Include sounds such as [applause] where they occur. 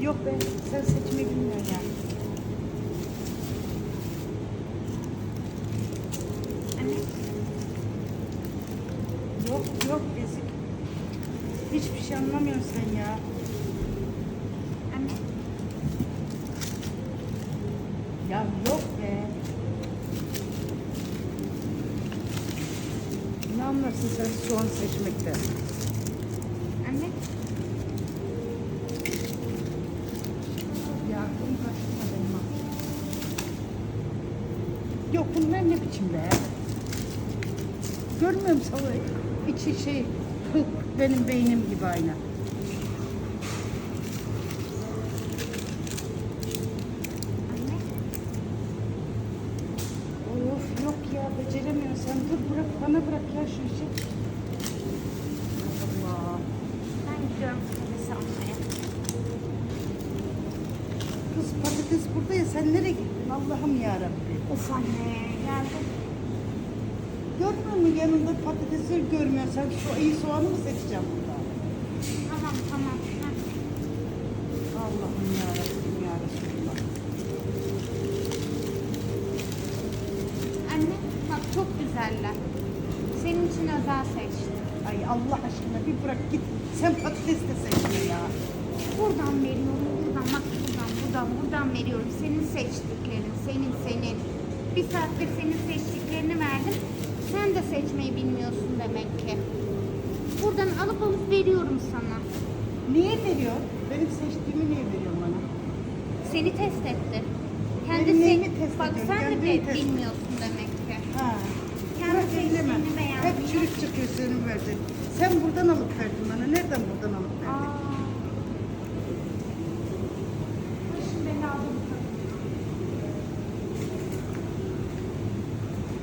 Yok be sen seçmeyi bilmiyorsun ya. Anne. Yok yok ezik. Hiçbir şey anlamıyorsun sen ya. Anne. Ya yok be. Ne anlarsın sen soğan seçmekten? Anne. Ya bunu kaçırma benim aklım. Yok bunlar ne biçim be? Görmüyor musun? İçi şey [laughs] benim beynim gibi aynı. Of yok ya beceremiyorsun sen. Dur bırak bana bırak ya şu işi. Allah. Ben gidiyorum patates almaya. Patates burada ya sen nereye gittin Allah'ım ya Rabbi. Of anne. Geldim. Görmüyor musun yanında patatesi görmüyorsun. Sen şu iyi soğanı mı seçeceğim burada? Tamam tamam. Allah'ım ya Rabbim ya Resulallah. Anne bak çok güzeller. Senin için özel seçtim. Ay Allah aşkına bir bırak git. Sen patates de seçme ya. Buradan veriyorum, buradan bak buradan, buradan, veriyorum. Senin seçtiklerin, senin, senin. Bir saattir senin seçtiklerini verdim. Sen de seçmeyi bilmiyorsun demek ki. Buradan alıp alıp veriyorum sana. Niye veriyor? Benim seçtiğimi niye veriyor bana? Seni test etti. Kendi Benim neyimi test Bak ediyor? sen de be- test- bilmiyorsun demek ki. Ha. Kendi Bırak seçtiğini beğendin. Hep çürük çıkıyor senin verdin. Sen buradan alıp verdin bana. Nereden buradan alıp verdin? Aa,